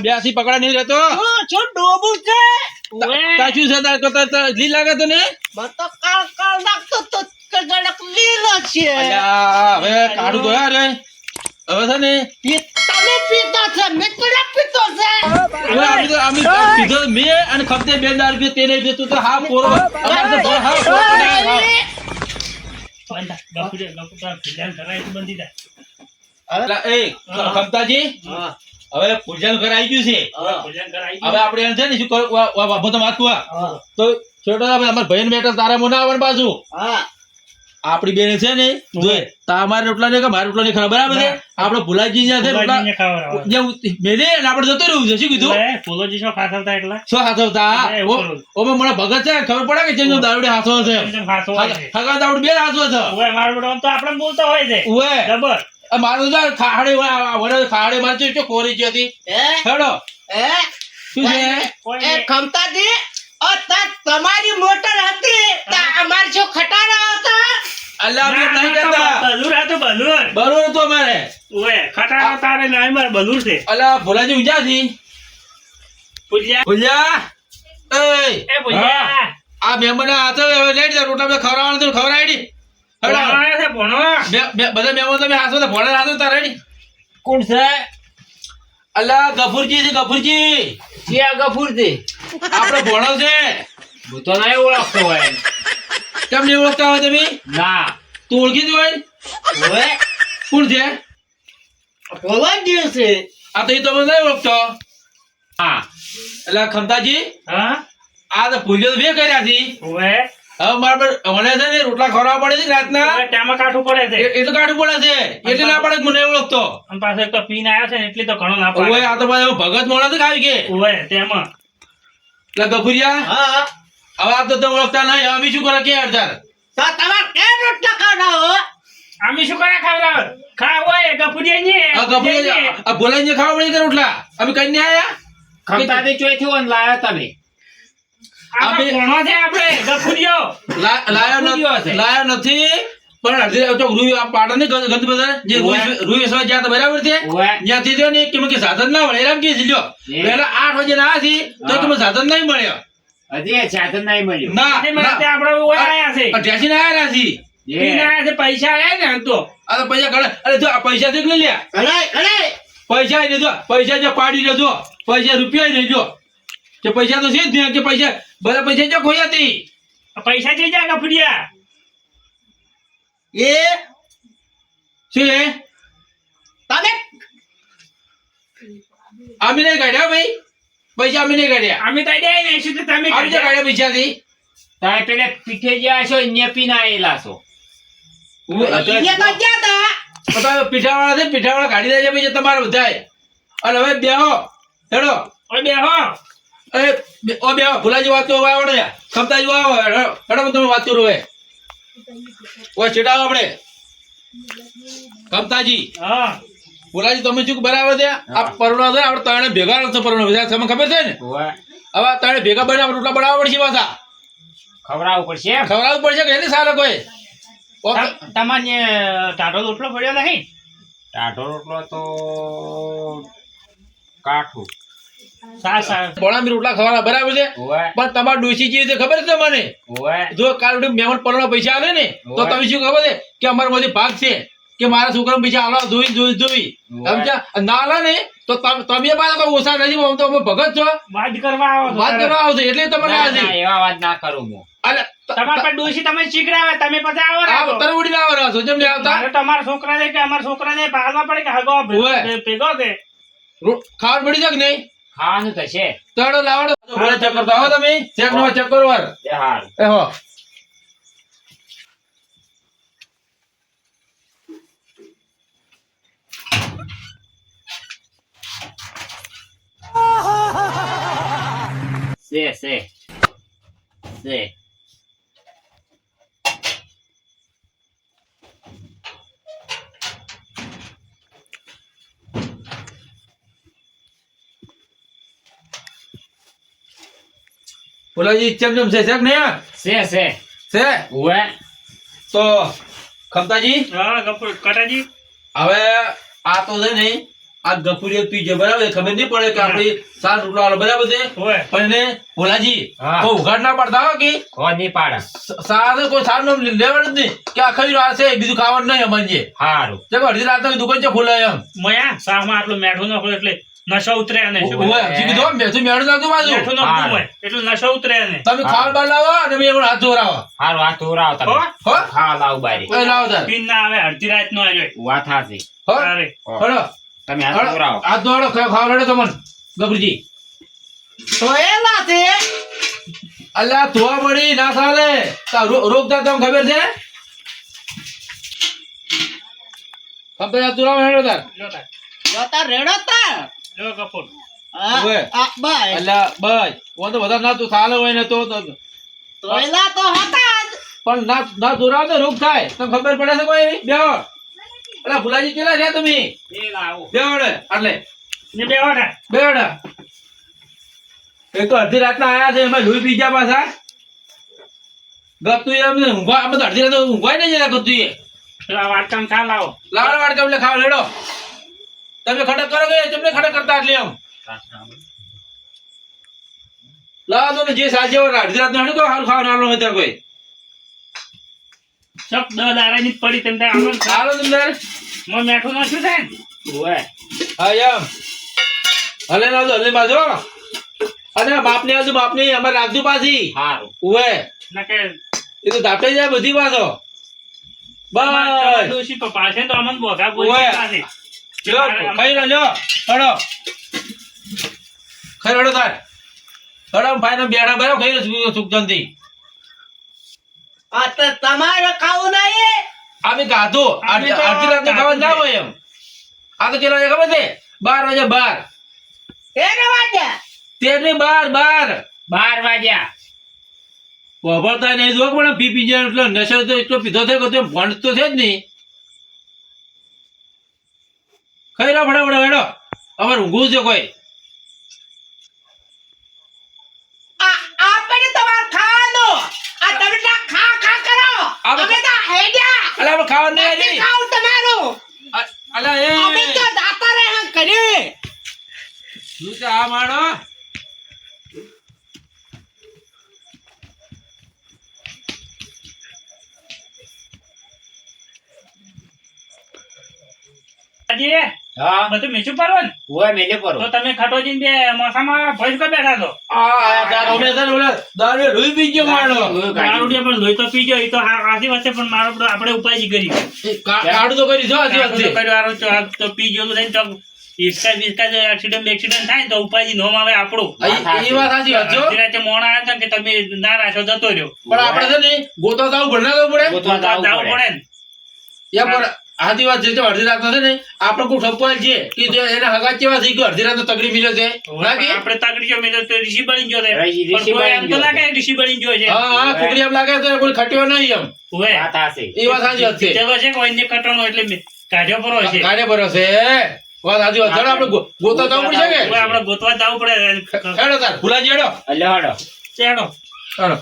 બ્યાસી પકડા નહીં રહેતો. શું શું ડોબું છે? ઓવે. છે? તાર કરતા તો લી લાગે તો ને મને કાળ કાળ લાગતો તો કડક લીલો છે. હવે કાઢું તો યાર હવે છે ને તમે પીતો છે મેં થોડા પીતો છે. હવે અમે તો અમે તો પીધો મે અને ખપતે બે દાર પી તેને પીધો તું તો હા પોરો. અમારે તો હા પોરો. પડાય, હા. અલા, એ ખમતાજી હા. હવે પૂજાનું ઘર આવી ગયું છે. હવે આપણે એમ છે ને શું કરું વાભો તો વાત તો છોટો અમારા ભાઈ બેઠા તારા મોના આવવાનું પાછું. આપડી બેન છે ને જોઈ તમારે રોટલા ને કે મારા રોટલા ને ખરા બરાબર છે? આપડે ભુલાજી મેલે ને આપણે જતો રહ્યું છે શું કીધું? શું ખાસવતા એટલા? શું ખાસવતા ઓમે મને ભગત છે ખબર પડે કે જેનો દારૂડે હાથો છે? હગા દારૂડ બે હાથો છે. આપણે બોલતા હોય છે. ઉવે. જબર. મારું તો ખાડે વડે ખાડે મારજો શું કોરી છે હતી? હેડો. એ શું છે? એ ખમતાજી ઓ તા તમારી મોટર હતી તા અમાર જો ખટારા હતા અલ્લાહ આપણે નહીં કરતા બલૂર આ તો બલૂર. બરોબર તો મારે ઓવે, ખટારા તારે નહીં મારે બલૂર છે. અલ્લાહ ભોલાજી ઉજા છી ભુલ્યા? ભુલ્યા? એ એ ભુલ્યા. આ મહેમાન હાથો હવે લઈ જા રોટલા બધા ખવડાવવાનું તો ખવડાવી હેડો ભણવા છે ભણવા બે- બે- બધા તમે તો ભોળા તારે કોણ છે? અલ્લાહ ગફુરજી છે ગફુરજી. સિયા ગફુરજી. આપણો ભોળો છે. હું તો નહીં ઓળખતો હોય. તમને ઓળખતા હોય તમે? ના. તું ઓળખી દો હોય? હવે? કોણ છે? ભગવાન છે. આ તો એ તમે નહીં ઓળખતો. હા. એટલે ખમતાજી હા? આ તો ભૂલ્યો બે કર્યા હતી ઓવે હવે બરાબર મને છે ને રોટલા ખવડાવવા પડે છે રાતના. ઓવે, કાઠું પડે છે. એ- એટલું કાઢવું પડે છે. એટલે ના પડે મને અને પાછો એક તો પીન આવ્યો છે એટલે તો ઘણો ના ઓય આ તો ભાઈ ભગત મોડા તો ખાવી કે? ઓવે તેમાં. એટલે ગફુરિયા. હા. હવે આ તો તમે ઓળખતા નહીં. હવે શું કરે કે અડધાર? તો તમારે કેમ રોટલા ખાવડાવો અમે શું કરે ખાવડાવ? ખાવ હોય ગફુરિયા ને. આ ગફુરિયા આ બોલાઈને ખાવા પડે કે રોટલા? અમે કઈ ને આયા? ખમતાજી ચોથી વન લાયા તમે આપણે અમે- ભણો છે આપણે ગફુરિયો લા- લાયો નથી પણ અડધી તો રૂઈ આ પાટણની ગંધ ગંધ બધા જે રૂઈ ઓવે. રૂઈ વેચવા ગયા હતા બરાબર છે. ત્યાંથી જો ને કે સાધન ના મળે. એમ કે લ્યો. એ. આઠ વાગે ના હતી તો તમે સાધન નહીં મળ્યો. હજી સાધન નહીં મળ્યું. ના આપણે આયા છે. ઢેસી ના આયા નથી પીને આયા છે પૈસા આયા ને તો. અરે પૈસા અરે જો પૈસા કડાય કડાય પૈસા જો પૈસા જે પાડી લેજો પૈસા રૂપિયા નહીં જો કે પૈસા તો છે જ કે પૈસા બધા પૈસા જો ખોઈ હતી પૈસા જઈ જાય ગફડિયા. એ? શું એ? તમે? અમે નહીં કાઢ્યા ભાઈ? પૈસા અમે નહીં કાઢ્યા. અમે કાઢ્યા નહીં શું તો તમે અમે કાઢ્યા. પૈસા થી? તમે પેલે પીઠે ગયા છો અહીંયા પીને આવેલા છો. પીઠાવાળા છે પીઠાવાળા કાઢી દેજે પૈસા તમારે બધા અને હવે બેહો હેડો. બેહો. એ બે- ઓ ભુલાજી વાત આવડે ખમતાજી આવો હેડો હેડો તમે વાત કરો હવે ઓ ચેડાવો આપણે. ખમતાજી. હા. ભુલાજી તમે શું બરાબર છે? આ પરણો છે આપણે ભેગા નથી પરણો. બધા તમને ખબર છે ને? હવે. આ ભેગા બને આપણે રોટલા બનાવવા પડશે પાછા. ખવડાવવું પડશે ખવડાવવું પડશે કે એની સારા કોઈ? તમારે ટાટો રોટલો પડ્યો નહીં? ટાટો રોટલો તો કાઠું. સા સા રોટલા ખવાના બરાબર છે? પણ તમારે ડોસી જે છે ખબર છે મને? જો કાલ મહેમાન પરણવા પૈસા આલે ને તો તમે શું ખબર છે? કે અમારા માંથી ભાગ છે. કે મારા છોકરાને પૈસા આલો જોઈ જોઈ જોઈ. સમજ્યા? ના આલે ને તો તમે પાછા કોઈ ઓછા નથી આમ તો અમે ભગત છો. વાત કરવા આવો વાત. કરવા આવશે એટલે તમને ના, આ છે ના, એવા વાત ના કરું હું. અલે તમારા પર ડોશી તમે શીખડાવે તમે પછી આવો આવો. તને ઉડીને આવો રહો છો જેમ આવતા. મારે તો અમારા છોકરાને કે અમારા છોકરાને બહારમાં પડે કે હગો ભે- ભેગો છે. ખાવાનું મળી જાય કે નહીં? ખાવાનું થશે હેડો લાવડો. ભલે ચેક કરતા હો તમે. ચેક નો ચેક કરો વાર એ હો. સે સે છે. બોલાજી ચમચમ જેમ છે? ને નહીં? છે છે. છે? ઉવે. તો ખમતાજી? હા ગપુર કટાજી હવે આ તો છે ને આ ગપુરીઓ પી છે બરાબર ખબર નહીં પડે કે આપણી સાત રોટલા વાળો બરાબર છે? પણ એને ભોલાજી હા. કોઈ ઉઘાડ ના પડતા હો કે? કોણ નહીં પાડે. સાત કોઈ સારું નામ લેવાનું જ નહીં કે આ ખાઈ રહ્યો છે બીજું ખાવાનું નહીં અમારે હારું. ચાલો અડધી રાત દુકાન છે ખોલે એમ. મયા શાહમાં આટલું મેઠું નાખો એટલે નશો ઉતરે ને કીધો ઓવે, હજી કીધું હો, મેળું નાખતું બાજુ મેઠું નાખવું હા. હોય એટલે નશો ઉતરે ને તમે ખાલ બાર લાવો અને મેં એમનો હાથ ધોરાવો હારું આ ધોરાવો તમે. હો? હા? લાવ બારી. એ લાવ તાર. પીન ના આવે અડધી રાત નો આવ્યો વાત હાચી હો? અરે હળો. તમે હાથ ધોરાવો હાથ ધોડો ખાવ રેડો તમને. ગબરજી. ધોયેલા છે. અલ્લા ધોવા પડી ના સાલે તાર રોગ થાય તમને ખબર છે? ખબર આ તુરાવ હેડો તાર. તાર. જોતા રેડો તાર. લો કપૂર. ના તું ચાલે હોય ને તો તો- ધોયેલા તો હતા જ. પણ ના ના તો રોગ થાય. તમને ખબર પડે છે કોઈ? બેહો અલા ભુલાજી કેટલા છે તમે? એ લાવો બેહો રે એટલે ને બે વાટા તો અડધી રાતના આયા છે એમાં લોહી પી ગયા પાછા. ગતું એમ ને ઊંઘવા તો અડધી રાત ઊંઘવાય નહીં જાય ગતું એ. વાટકામ ખા લાવો. લાવો વાટકામ એટલે ખાવ લેડો. તમે ખડક કરો કે તમને ખડક કરતા એટલે એમ. લાવા તો જે સાજે હોય અડધી રાતના હડું કોઈ હાલ ખાવાનું હાલો હોય કોઈ. સબ દસ દારા ની પડી તમને ત્યાં આનંદ તમને મો મેઠો તારે. મોં મેઠું નાખ્યું છે ને ઓય. હા યમ હલે ના હલે બાજુ અને બાપની આજુ બાપની. અમારે રાખજો પાછી. હારું. ઓય. ના કે એ તો દાતે જાય બધી વાતો. બસ. તો પાછે તો અમન બોગા બોલી. પાસે. લ્યો, ખાઈ લો લ્યો હડો. ખાઈ હડો તાર. હડો ભાઈ ને બેડા બરાબર ખાઈ લો સુખ તમારે ખાવું નહીં અમે ગાધો. અમે અડધી રાતે ખાવા ના હોય એમ? આ તો કેટલા વાગે ખબર છે? બાર વાગે બાર. એને વાગ્યા? તેર ને બાર બાર. બાર વાગ્યા. વાપરતા નહીં જો પણ પી પી જાય એટલો નશો તો એટલો પીધો થયો કે ભંડ તો છે જ નહીં. ખાઈ રહ્યો ફટાફટ હેડો અમારે ઊંઘવું છે કોઈ. આપણે તમારે ખાવાનું. આ તમે તો ખા ખા કરો. અમે તો હેડ્યા. અલા આપણે ખાવાનું નહીં હજી. ખાવું તમારું. અલા એ. અમે તો દાતા રહે કરી શું છે આ માણો? હજી હા. બધું મીઠું પાડો ને. ઓય મેલે તો પરો તમે ખટોજીને બે મોસામાં ભોજ કો બેઠા છો. આ તને લોહી પી ગયો માણો. દારૂ કાઢ્યું. પણ લોહી તો પી ગયો એ તો આસી વચ્ચે પણ મારો આપણે ઉપાય કરી. કાઢ તો કરી જો આસી વચ્ચે. કર્યો, આરો તો આ તો પી ગયો તો થઈને તો હિસકા બિસકા જો એક્સિડન્ટ એક્સિડન્ટ થાય ને તો ઉપાયજી નોમ આવે આપણો. એ- વાત સાચી વાત છો અડધી રાતે મોણા હતા કે તમે ના રાખ્યો જતો રહ્યો. પણ આપણે છે ને ગોતા જાવ ભણના જવું પડે. ગોતવા તો જાવું જાવું પડે. પડે યા પણ આથી વાત છે અડધી રાત છે ને આપણે કોઈ ઠપવાલ છે કે જે એના હગા કેવા થઈ ગયો? અડધી રાત તગડી મિલે છે. ના આપણે તગડી ગયો મેં તો ઋષિ બની ગયો છે. એમ તો ગયો ના છે. ઋષિ બની ગયો છે. હા હા ખોકરી એમ લાગે તો કોઈ ખટ્યો નહીં એમ. વાત આસે એ વાત સાચી છે. ચલો છે કોઈ ને કટણો એટલે મેં કાઢ્યો પરો છે. કાઢ્યો પરો છે. વાત સાચી વાત. ચાલો આપણે ગોતવા જવું પડશે કે? આપણે ગોતવા જવું પડે. હેડો તાર. ભૂલા જેડો ચેડો. હેડો.